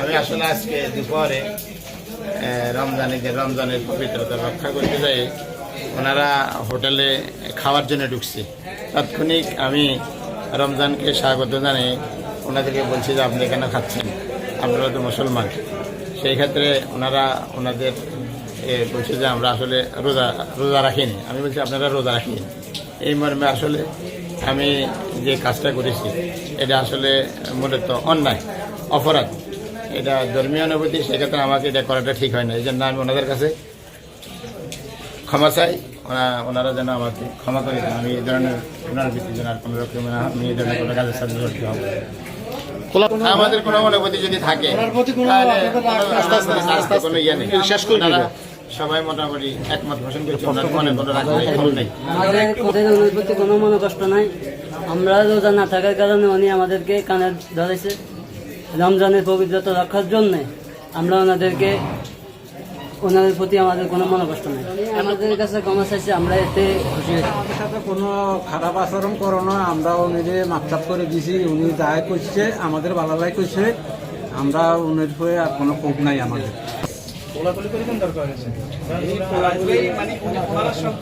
আমি আসলে আজকে দুপুরে রমজানের পবিত্রতা রক্ষা করতে যাই, ওনারা হোটেলে খাওয়ার জন্য ঢুকছি। তাৎক্ষণিক আমি রমজানকে স্বাগত জানিয়ে ওনাদেরকে বলছি যে, আপনি কেন খাচ্ছেন? আপনারা তো মুসলমান। সেই ক্ষেত্রে ওনারা ওনাদের বলছে যে, আমরা আসলে রোজা রোজা রাখিনি। আমি বলছি, আপনারা রোজা রাখিনি। এই মর্মে আসলে আমি যে কাজটা করেছি এটা আসলে মূলত অন্যায় অপরাধ। এটা ধর্মীয় অনুভূতি সেক্ষেত্রে আমাকে এটা করাটা ঠিক হয় না। এই জন্য আমি ওনাদের কাছে ক্ষমা চাই। ওনা ওনারা যেন আমাকে ক্ষমা করে দেন। আমি এই ধরনের ওনার ভিত্তি যেন আর কোনো রকম না আমি এই ধরনের কোনো কাজের সাথে জড়িত হব। আমাদের কোনো অনুভূতি যদি থাকে আস্তে আস্তে কোনো ইয়ে নেই। শেষ করে সবাই মোটামুটি একমত পোষণ করছে ওনার মনে কোনো রাগ নেই ক্ষোভ নেই। আমাদের ওদের অনুভূতি কোনো মনে কষ্ট নাই। আমরা রোজা না থাকার কারণে উনি আমাদেরকে কানে ধরেছে। রমজানের পবিত্রতা রক্ষার জন্যে আমরা ওনাদেরকে ওনাদের প্রতি আমাদের কোনো মনে কষ্ট নাই। আমাদের কাছে ক্ষমা চাইছে আমরা এতে খুশি আমাদের সাথে কোনো খারাপ আচরণ করো না আমরা উনিরে মাপচাপ করে দিছি উনি যাই করছে আমাদের ভালোলাই করছে আমরা উনির হয়ে আর কোনো ক্ষোভ নাই আমাদের। কোলাকুলি করে কেন দরকার আছে মানে ওনারা সব